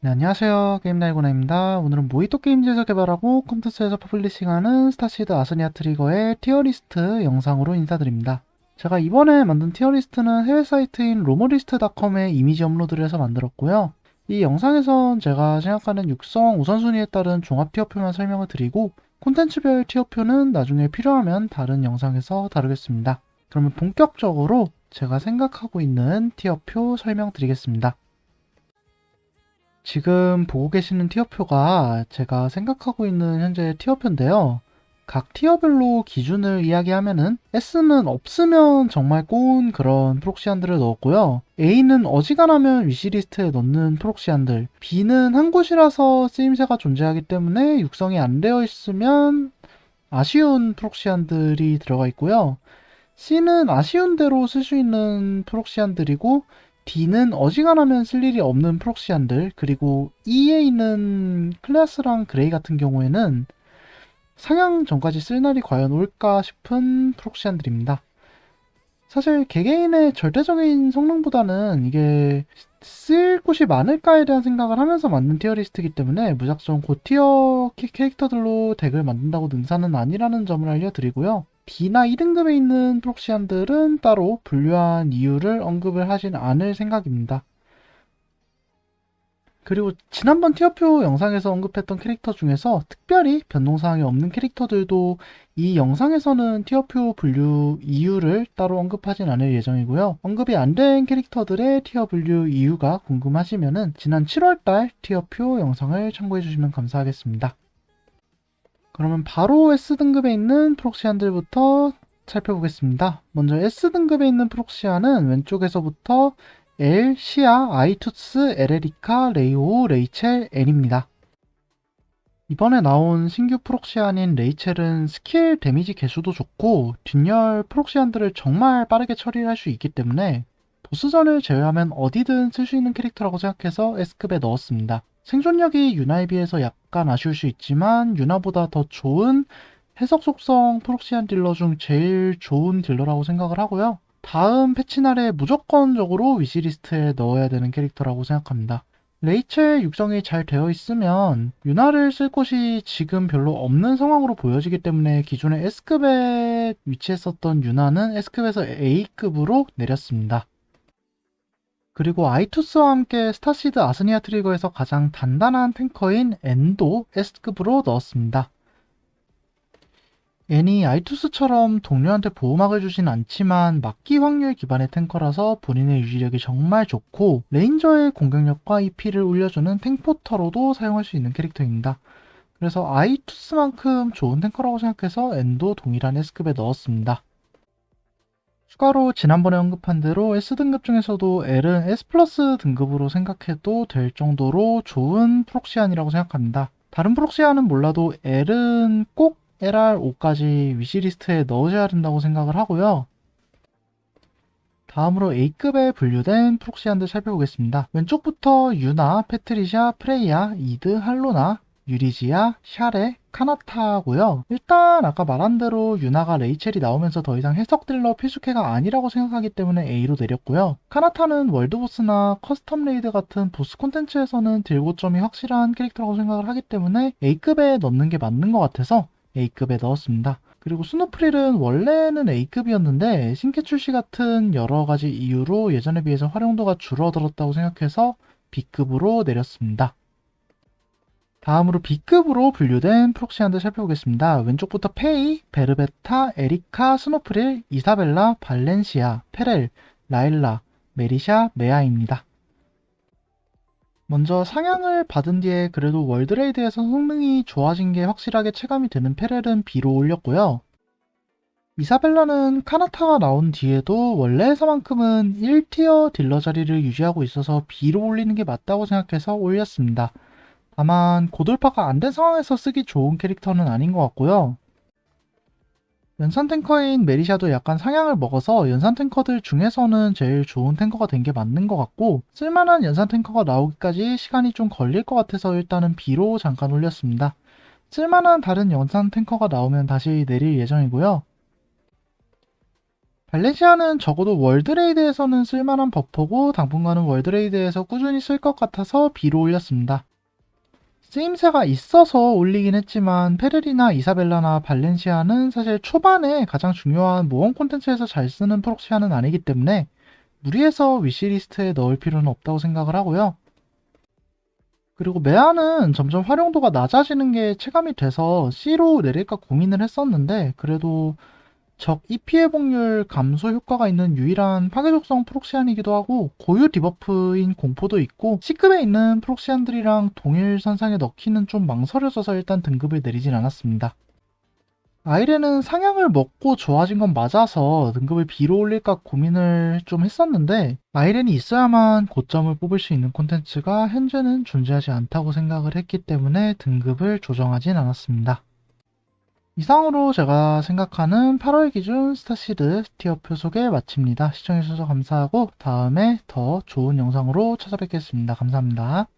네, 안녕하세요. 게임날고나입니다. 오늘은 모히또 게임즈에서 개발하고 컴퓨터스에서 퍼블리싱하는 스타시드 아스니아 트리거의 티어리스트 영상으로 인사드립니다. 제가 이번에 만든 티어리스트는 해외 사이트인 로머리스트닷컴에 이미지 업로드를 해서 만들었고요. 이 영상에선 제가 생각하는 육성 우선순위에 따른 종합 티어표만 설명을 드리고 콘텐츠별 티어표는 나중에 필요하면 다른 영상에서 다루겠습니다. 그러면 본격적으로 제가 생각하고 있는 티어표 설명드리겠습니다. 지금 보고 계시는 티어표가 제가 생각하고 있는 현재 티어표인데요. 각 티어별로 기준을 이야기하면은 S는 없으면 정말 꼬운 그런 프록시안들을 넣었고요. A는 어지간하면 위시리스트에 넣는 프록시안들, B는 한 곳이라서 쓰임새가 존재하기 때문에 육성이 안 되어 있으면 아쉬운 프록시안들이 들어가 있고요. C는 아쉬운 대로 쓸 수 있는 프록시안들이고 D는 어지간하면 쓸 일이 없는 프록시안들, 그리고 E에 있는 클래스랑 그레이 같은 경우에는 상향 전까지 쓸 날이 과연 올까 싶은 프록시안들입니다. 사실 개개인의 절대적인 성능보다는 이게 쓸 곳이 많을까에 대한 생각을 하면서 만든 티어리스트이기 때문에 무작정 고티어 캐- 캐릭터들로 덱을 만든다고 능사는 아니라는 점을 알려드리고요. D나 2등급에 있는 프록시안들은 따로 분류한 이유를 언급을 하진 않을 생각입니다. 그리고 지난번 티어표 영상에서 언급했던 캐릭터 중에서 특별히 변동사항이 없는 캐릭터들도 이 영상에서는 티어표 분류 이유를 따로 언급하진 않을 예정이고요. 언급이 안 된 캐릭터들의 티어 분류 이유가 궁금하시면은 지난 7월달 티어표 영상을 참고해 주시면 감사하겠습니다. 그러면 바로 S등급에 있는 프록시안들부터 살펴보겠습니다. 먼저 S등급에 있는 프록시안은 왼쪽에서부터 L, 시아, 아이투스, 에레리카, 레이오, 레이첼, N입니다. 이번에 나온 신규 프록시안인 레이첼은 스킬 데미지 개수도 좋고 뒷열 프록시안들을 정말 빠르게 처리할 수 있기 때문에 보스전을 제외하면 어디든 쓸 수 있는 캐릭터라고 생각해서 S급에 넣었습니다. 생존력이 유나에 비해서 약간 아쉬울 수 있지만 유나보다 더 좋은 해석 속성 프록시안 딜러 중 제일 좋은 딜러라고 생각을 하고요. 다음 패치 날에 무조건적으로 위시리스트에 넣어야 되는 캐릭터라고 생각합니다. 레이첼 육성이 잘 되어 있으면 유나를 쓸 곳이 지금 별로 없는 상황으로 보여지기 때문에 기존의 S급에 위치했었던 유나는 S급에서 A급으로 내렸습니다. 그리고 아이투스와 함께 스타시드 아스니아 트리거에서 가장 단단한 탱커인 엔도 S급으로 넣었습니다. N이 아이투스처럼 동료한테 보호막을 주진 않지만 막기 확률 기반의 탱커라서 본인의 유지력이 정말 좋고 레인저의 공격력과 EP를 올려주는 탱포터로도 사용할 수 있는 캐릭터입니다. 그래서 아이투스만큼 좋은 탱커라고 생각해서 N도 동일한 S급에 넣었습니다. 추가로 지난번에 언급한 대로 S등급 중에서도 L은 S 등급으로 생각해도 될 정도로 좋은 프록시안이라고 생각합니다. 다른 프록시안은 몰라도 L은 꼭 LR5까지 위시리스트에 넣으셔야 된다고 생각을 하고요. 다음으로 A급에 분류된 프록시안들 살펴보겠습니다. 왼쪽부터 유나, 페트리샤, 프레이야, 이드, 할로나, 유리지아, 샤레, 카나타고요. 일단 아까 말한 대로 유나가 레이첼이 나오면서 더 이상 해석 딜러 필수캐가 아니라고 생각하기 때문에 A로 내렸고요. 카나타는 월드보스나 커스텀 레이드 같은 보스 콘텐츠에서는 딜고점이 확실한 캐릭터라고 생각을 하기 때문에 A급에 넣는 게 맞는 것 같아서 A급에 넣었습니다. 그리고 스노프릴은 원래는 A급이었는데 신캐 출시 같은 여러 가지 이유로 예전에 비해서 활용도가 줄어들었다고 생각해서 B급으로 내렸습니다. 다음으로 B급으로 분류된 프록시안들 살펴보겠습니다. 왼쪽부터 페이, 베르베타, 에리카, 스노프릴, 이사벨라, 발렌시아, 페렐, 라일라, 메리샤, 메아입니다. 먼저 상향을 받은 뒤에 그래도 월드레이드에서 성능이 좋아진 게 확실하게 체감이 되는 페렐은 B로 올렸고요. 이사벨라는 카나타가 나온 뒤에도 원래에서만큼은 1티어 딜러 자리를 유지하고 있어서 B로 올리는 게 맞다고 생각해서 올렸습니다. 다만 고돌파가 안 된 상황에서 쓰기 좋은 캐릭터는 아닌 것 같고요. 연산 탱커인 메리샤도 약간 상향을 먹어서 연산 탱커들 중에서는 제일 좋은 탱커가 된 게 맞는 것 같고 쓸만한 연산 탱커가 나오기까지 시간이 좀 걸릴 것 같아서 일단은 B로 잠깐 올렸습니다. 쓸만한 다른 연산 탱커가 나오면 다시 내릴 예정이고요. 발렌시아는 적어도 월드레이드에서는 쓸만한 버퍼고 당분간은 월드레이드에서 꾸준히 쓸 것 같아서 B로 올렸습니다. 쓰임새가 있어서 올리긴 했지만 페르리나 이사벨라나 발렌시아는 사실 초반에 가장 중요한 모험 콘텐츠에서 잘 쓰는 프록시아는 아니기 때문에 무리해서 위시리스트에 넣을 필요는 없다고 생각을 하고요. 그리고 메아는 점점 활용도가 낮아지는 게 체감이 돼서 C로 내릴까 고민을 했었는데 그래도 적 EP 회복률 감소 효과가 있는 유일한 파괴적성 프록시안이기도 하고 고유 디버프인 공포도 있고 C급에 있는 프록시안들이랑 동일 선상에 넣기는 좀 망설여져서 일단 등급을 내리진 않았습니다. 아이렌은 상향을 먹고 좋아진 건 맞아서 등급을 B로 올릴까 고민을 좀 했었는데 아이렌이 있어야만 고점을 뽑을 수 있는 콘텐츠가 현재는 존재하지 않다고 생각을 했기 때문에 등급을 조정하진 않았습니다. 이상으로 제가 생각하는 8월 기준 스타시드 티어표 소개 마칩니다. 시청해주셔서 감사하고 다음에 더 좋은 영상으로 찾아뵙겠습니다. 감사합니다.